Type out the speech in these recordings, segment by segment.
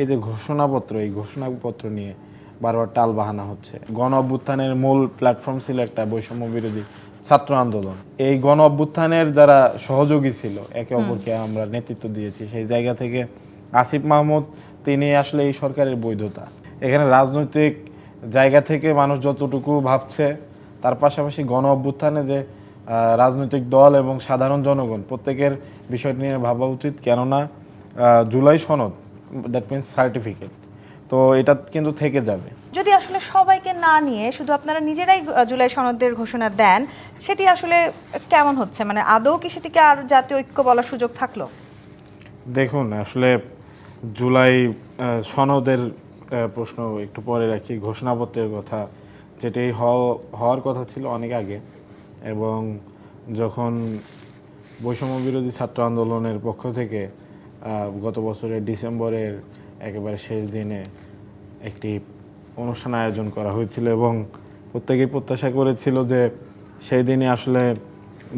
এই যে ঘোষণাপত্র এই ঘোষণাপত্র নিয়ে বারবার টাল বাহানা হচ্ছে। গণ অভ্যুত্থানের মূল প্ল্যাটফর্ম ছিল একটা বৈষম্য বিরোধী ছাত্র আন্দোলন। এই গণ অভ্যুত্থানের যারা সহযোগী ছিল একে অপরকে আমরা নেতৃত্ব দিয়েছি সেই জায়গা থেকে আসিফ মাহমুদ তিনি আসলে এই সরকারের বৈধতা। এখানে রাজনৈতিক জায়গা থেকে মানুষ যতটুকু ভাবছে তার পাশাপাশি গণ অভ্যুত্থানে যে রাজনৈতিক দল এবং সাধারণ জনগণ প্রত্যেকের বিষয়টি নিয়ে ভাবা উচিত। কেননা জুলাই সনদ দ্যাট মিনস সার্টিফিকেট তো এটা কিন্তু থেকে যাবে। যদি আসলে সবাইকে না নিয়ে শুধু আপনারা নিজেরাই জুলাই সনদের ঘোষণা দেন সেটি আসলে কেমন হচ্ছে? মানে আদৌ কি সেটিকে আর জাতীয় ঐক্য বলার সুযোগ থাকল? দেখুন আসলে জুলাই সনদের প্রশ্ন একটু পরে রাখি। ঘোষণাপত্রের কথা যেটি হওয়া- হওয়ার কথা ছিল অনেক আগে এবং যখন বৈষম্য বিরোধী ছাত্র আন্দোলনের পক্ষ থেকে গত বছরের ডিসেম্বরের একেবারে শেষ দিনে একটি অনুষ্ঠান আয়োজন করা হয়েছিল এবং প্রত্যেকেই প্রত্যাশা করেছিল যে সেই দিনে আসলে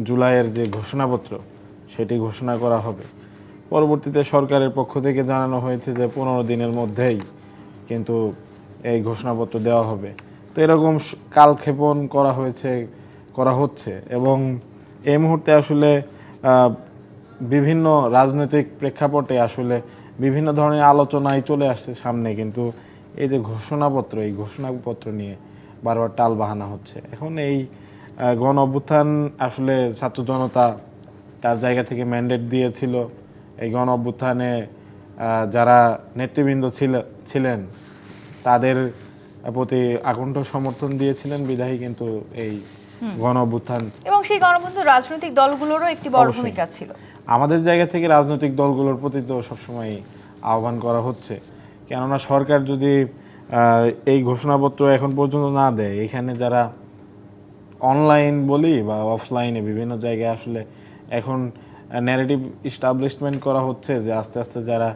জুলাইয়ের যে ঘোষণাপত্র, সেটি ঘোষণা করা হবে। পরবর্তীতে সরকারের পক্ষ থেকে জানানো হয়েছে যে পনেরো দিনের মধ্যেই কিন্তু এই ঘোষণাপত্র দেওয়া হবে। তো এরকম কালক্ষেপণ করা হয়েছে, করা হচ্ছে এবং এই মুহূর্তে আসলে বিভিন্ন রাজনৈতিক প্রেক্ষাপটে আসলে বিভিন্ন ধরনের আলোচনায় চলে আসছে সামনে, কিন্তু এই যে ঘোষণাপত্র, এই ঘোষণাপত্র নিয়ে বারবার টাল বাহানা হচ্ছে। এখন এই গণ অভ্যুত্থান আসলে ছাত্র জনতা তার জায়গা থেকে ম্যান্ডেট দিয়েছিল। এই গণ অভ্যুত্থানে যারা নেতৃবৃন্দ ছিল, ছিলেন, তাদের প্রতি আকণ্ঠ সমর্থন দিয়েছিলেন বিধায়ী, কিন্তু এই গণ অভ্যুত্থান এবং সেই গণবন্ধু রাজনৈতিক দলগুলোরও একটি বড় ভূমিকা ছিল। আমাদের জায়গা থেকে রাজনৈতিক দলগুলোর প্রতি তো সবসময় আহ্বান করা হচ্ছে। কেননা সরকার যদি এই ঘোষণাপত্র এখন পর্যন্ত না দেয় এখানে যারা অনলাইন বলি বা অফলাইনে বিভিন্ন জায়গায় আসলে এখন ন্যারেটিভ ইস্টাবলিশমেন্ট করা হচ্ছে যে আস্তে আস্তে যারা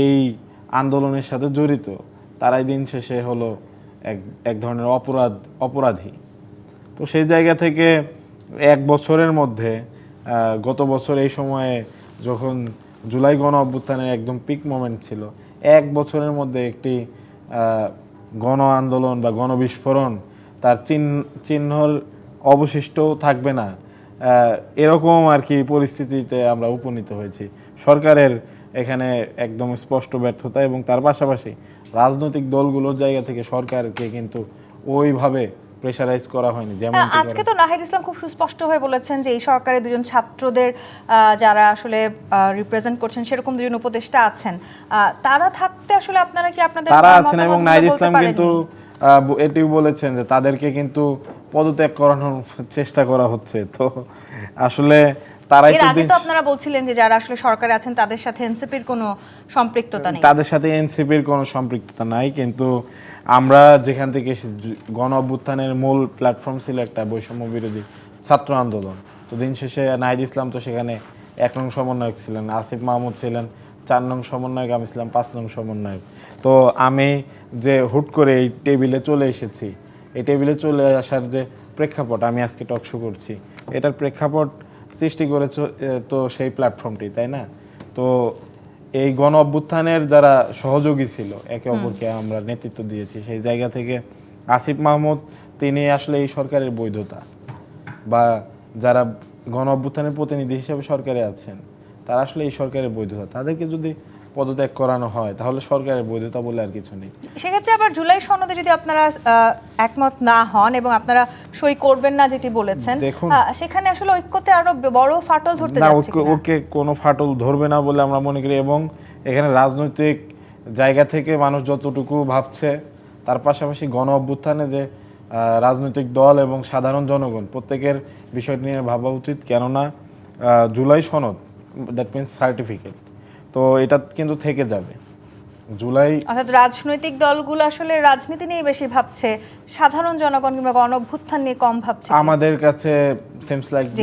এই আন্দোলনের সাথে জড়িত তারাই দিন শেষে হলো এক এক ধরনের অপরাধ অপরাধী। তো সেই জায়গা থেকে এক বছরের মধ্যে গত বছর এই সময়ে যখন জুলাই গণ অভ্যুত্থানের একদম পিক মোমেন্ট ছিল, এক বছরের মধ্যে একটি গণ আন্দোলন বা গণবিস্ফোরণ তার চিহ্ন, চিহ্নর অবশিষ্ট থাকবে না। এরকম আর কি পরিস্থিতিতে আমরা উপনীত হয়েছি। সরকারের এখানে একদম স্পষ্ট ব্যর্থতা এবং তার পাশাপাশি রাজনৈতিক দলগুলোর জায়গা থেকে সরকারকে কিন্তু ওইভাবে প্রেশারাইজ করা হয়নি যেমন হ্যাঁ, আজকে তো নাহিদ ইসলাম খুব সুস্পষ্ট হয়ে বলেছেন যে এই সরকারে দুজন ছাত্রদের যারা আসলে রিপ্রেজেন্ট করছেন সেরকম দুজন উপদেষ্টা আছেন। তারা থাকতে আসলে আপনারা কি আপনাদের তারা আছেন এবং নাহিদ ইসলাম কিন্তু এটিও বলেছেন যে তাদেরকে কিন্তু পদত্যাগ করানোর চেষ্টা করা হচ্ছে। তো আসলে তারাই এর আগে তো আপনারা বলছিলেন যে যারা আসলে সরকারে আছেন তাদের সাথে এনসিপির কোনো সম্পৃক্ততা নেই। তাদের সাথে এনসিপির কোনো সম্পৃক্ততা নাই কিন্তু আমরা যেখান থেকে গণ অভ্যুত্থানের মূল প্ল্যাটফর্ম ছিল একটা বৈষম্য বিরোধী ছাত্র আন্দোলন। তো দিন শেষে নাহিদ ইসলাম তো সেখানে এক নং সমন্বয়ক ছিলেন আসিফ মাহমুদ ছিলেন চার নং সমন্বয়ক আমি ছিলাম পাঁচ নং সমন্বয়ক। তো আমি যে হুট করে এই টেবিলে চলে এসেছি এই টেবিলে চলে আসার যে প্রেক্ষাপট আমি আজকে টকশো করছি এটার প্রেক্ষাপট সৃষ্টি করেছে তো সেই প্ল্যাটফর্মটি তাই না? তো এই গণ অভ্যুত্থানের যারা সহযোগী ছিল একে অপরকে আমরা নেতৃত্ব দিয়েছি সেই জায়গা থেকে আসিফ মাহমুদ তিনি আসলে এই সরকারের বৈধতা। বা যারা গণ অভ্যুত্থানের প্রতিনিধি হিসেবে সরকারে আছেন তারা আসলে এই সরকারের বৈধতা। তাদেরকে যদি পদত্যাগ করানো হয় তাহলে সরকারের বৈধতা বলে আর কিছু নেই সেক্ষেত্রে আবার জুলাই সনদে যদি আপনারা একমত না হন এবং আপনারা সই করবেন না যেটি বলেছেন। সেখানে আসলে ঐক্যতে আরও বড় ফাটল ধরতে না যাচ্ছে কিনা? ওকে কোনো ফাটল ধরবে না বলে আমরা মনে করি এবং এখানে রাজনৈতিক জায়গা থেকে মানুষ যতটুকু ভাবছে তার পাশাপাশি গণ অভ্যুত্থানে যে রাজনৈতিক দল এবং সাধারণ জনগণ প্রত্যেকের বিষয়টি নিয়ে ভাবা উচিত কেননা জুলাই সনদ দ্যাট মিনস সার্টিফিকেট তো এটা কিন্তু থেকে যাবে জুলাই অর্থাৎ রাজনৈতিক দলগুলো আসলে রাজনীতি নিয়ে বেশি ভাবছে সাধারণ জনগণ কিংবা গণ অভ্যুত্থান নিয়ে কম ভাবছে আমাদের কাছে সেমস লাইক। দ্যাট